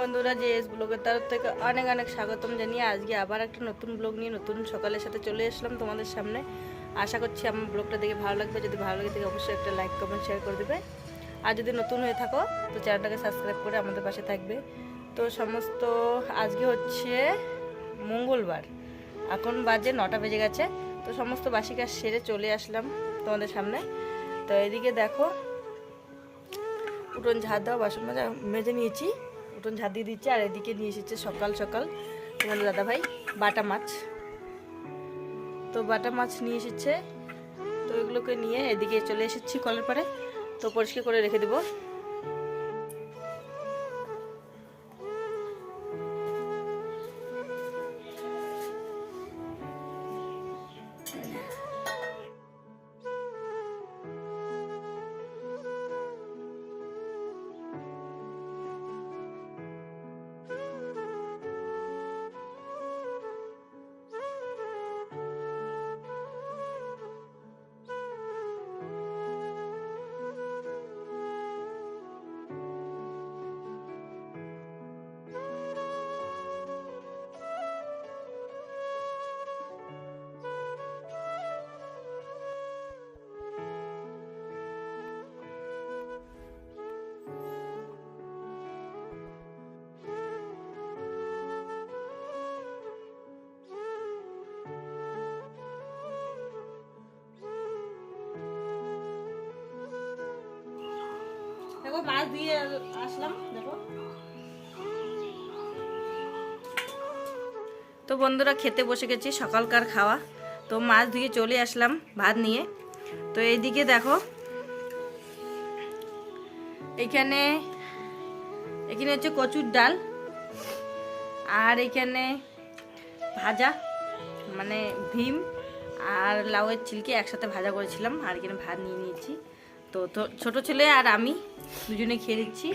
বন্ধুরা, যে এস ব্লগের তরফ থেকে অনেক অনেক স্বাগতম জানিয়ে আজকে আবার একটা নতুন ব্লগ নিয়ে নতুন সকালের সাথে চলে আসলাম তোমাদের সামনে। আশা করছি আমার ব্লগটা দেখে ভালো লাগবে। যদি ভালো লাগে দেখে অবশ্যই একটা লাইক কমেন্ট শেয়ার করে দেবে। আর যদি নতুন হয়ে থাকো, তো চ্যানেলটাকে সাবস্ক্রাইব করে আমাদের পাশে থাকবে। তো সমস্ত, আজকে হচ্ছে মঙ্গলবার। এখন বাজে নটা বেজে গেছে। তো সমস্ত বাসি কাজ সেরে চলে আসলাম তোমাদের সামনে। তো এদিকে দেখো, উঠোন ঝাড় দেওয়া, বাসন মাজা মেজে নিয়েছি। উঠোন ঝাড় দিয়ে দিচ্ছি আর এদিকে নিয়ে এসেছে সকাল সকাল। তোমাদের দাদা ভাই বাটা মাছ। তো বাটা মাছ নিয়ে এসেছে। তো এগুলোকে নিয়ে এদিকে চলে এসেছি কলের পরে তো পরিষ্কার করে রেখে দেবো। দেখো, মাছ দিয়ে আসলাম, দেখো। তো বন্ধুরা, খেতে বসে গেছি, সকালকার খাওয়া। তো মাছ ধুয়ে চলে আসলাম, ভাত নিয়ে। তো এইদিকে দেখো, এখানে এখানে হচ্ছে কচুর ডাল, আর এখানে ভাজা মানে ভীম আর লাউয়ের ছিলকে একসাথে ভাজা করেছিলাম, আর এখানে ভাত নিয়ে নিয়েছি। তো ছোট ছেলে আর আমি দুজনে খেয়ে দিচ্ছি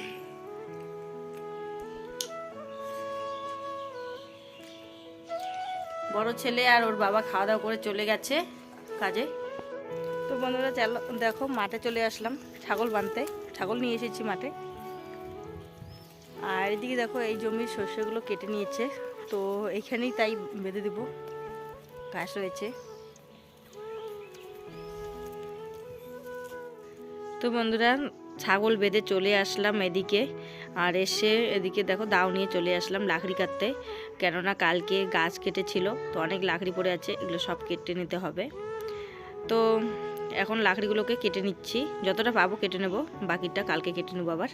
বড় ছেলে আর ওর বাবা খাওয়া দাওয়া করে চলে গেছে কাজে। তো বন্ধুরা, চলো, দেখো, মাঠে চলে আসলাম ছাগল বাঁধতে ছাগল নিয়ে এসেছি মাঠে। আর এদিকে দেখো, এই জমির শস্যগুলো কেটে নিয়েছে। তো এইখানেই তাই বেঁধে দেবো। ঘাস রয়েছে। তো বন্ধুরা, ছাগল বেঁধে চলে আসলাম এদিকে। আর এসে এদিকে দেখো দাও নিয়ে চলে আসলাম লাকড়ি কাটতে। কেননা কালকে গাছ কেটেছিল, তো অনেক লাকড়ি পড়ে আছে, এগুলো সব কেটে নিতে হবে। তো এখন লাকড়িগুলোকে কেটে নিচ্ছি। যতটা পাবো কেটে নেব, বাকিটা কালকে কেটে নেব আবার।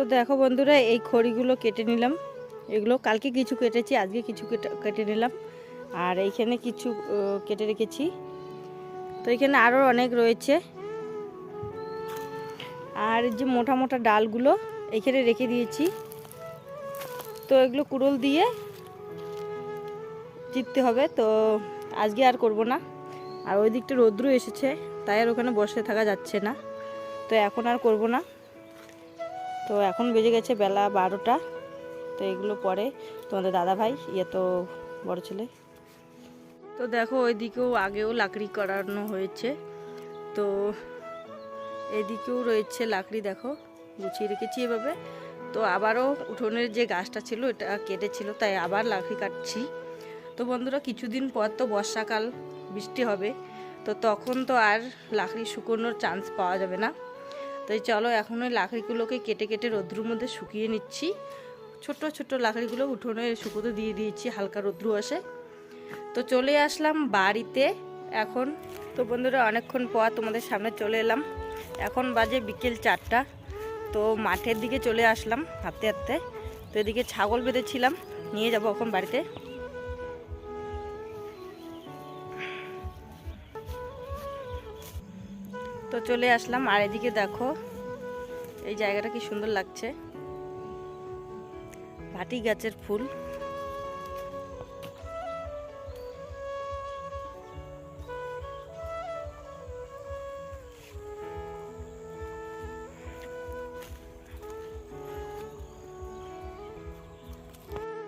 তো দেখো বন্ধুরা, এই খড়িগুলো কেটে নিলাম। এগুলো কালকে কিছু কেটেছি, আজকে কিছু কেটে নিলাম। আর এইখানে কিছু কেটে রেখেছি। তো এখানে আরও অনেক রয়েছে। আর যে মোটা মোটা ডালগুলো এখানে রেখে দিয়েছি। তো এগুলো কুড়োল দিয়ে চিপতে হবে, তো আজকে আর করব না। আর ওই দিকটা রৌদ্র এসেছে, তাই আর ওখানে বসে থাকা যাচ্ছে না। তো এখন আর করব না। তো এখন বেজে গেছে বেলা বারোটা। তো এগুলো পরে তোমাদের দাদা ভাই ইয়ে তো বড় ছেলে। তো দেখো ওইদিকেও আগেও লাকড়ি করানো হয়েছে। তো এদিকেও রয়েছে লাকড়ি, দেখো, গুছিয়ে রেখেছি এভাবে। তো আবারও উঠোনের যে গাছটা ছিল, এটা কেটেছিল, তাই আবার লাকড়ি কাটছি। তো বন্ধুরা, কিছুদিন পর তো বর্ষাকাল, বৃষ্টি হবে। তো তখন তো আর লাকড়ি শুকোনোর চান্স পাওয়া যাবে না। তাই চলো এখন ওই লাকড়িগুলোকে কেটে কেটে রোদ্রুর মধ্যে শুকিয়ে নিচ্ছি। ছোট ছোট লাকড়িগুলো উঠোনে শুকোতে দিয়ে দিয়েছি, হালকা রোদ্রু আসে। তো চলে আসলাম বাড়িতে। এখন তো বন্ধুরা অনেকক্ষণ পর তোমাদের সামনে চলে এলাম। এখন বাজে বিকেল চারটা। তো মাঠের দিকে চলে আসলাম হাঁটতে হাঁটতে। তো এদিকে ছাগল বেঁধেছিলাম, নিয়ে যাব এখন বাড়িতে। তো চলে আসলাম। আর এদিকে দেখো, এই জায়গাটা কি সুন্দর লাগছে। ভাটি গাছের ফুল।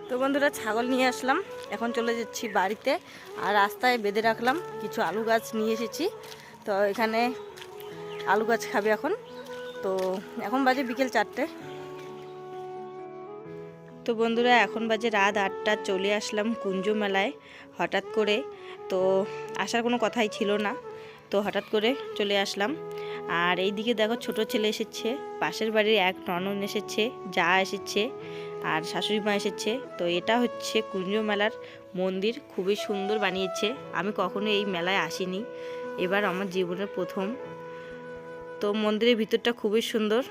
তো বন্ধুরা, ছাগল নিয়ে আসলাম। এখন চলে যাচ্ছি বাড়িতে। আর রাস্তায় বেঁধে রাখলাম। কিছু আলু গাছ নিয়ে এসেছি। তো এখানে আলু গাছ খাবে এখন। তো এখন বাজে বিকেল চারটে। তো বন্ধুরা, এখন বাজে রাত আটটা, চলে আসলাম কুঞ্জ মেলায় হঠাৎ করে। তো আসার কোনো কথাই ছিল না। তো হঠাৎ করে চলে আসলাম। আর এইদিকে দেখো ছোট ছেলে এসেছে, পাশের বাড়ির এক ননন এসেছে, যা এসেছে আর শাশুড়ি মা এসেছে। তো এটা হচ্ছে কুঞ্জ মেলার মন্দির, খুবই সুন্দর বানিয়েছে। আমি কখনো এই মেলায় আসিনি। এবার আমার জীবনের প্রথম তো মন্দিরের ভিতরটা খুবই সুন্দর।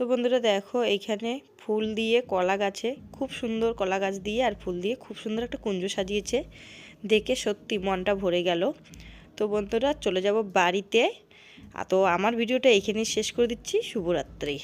তো বন্ধুরা দেখো এইখানে ফুল দিয়ে কলা গাছে, খুব সুন্দর কলা গাছ দিয়ে আর ফুল দিয়ে খুব সুন্দর একটা কুঞ্জ সাজিয়েছে। দেখে সত্যি মনটা ভরে গেল। তো বন্ধুরা চলে যাব বাড়িতে। তো আমার ভিডিওটা এইখানেই শেষ করে দিচ্ছি। শুভরাত্রি।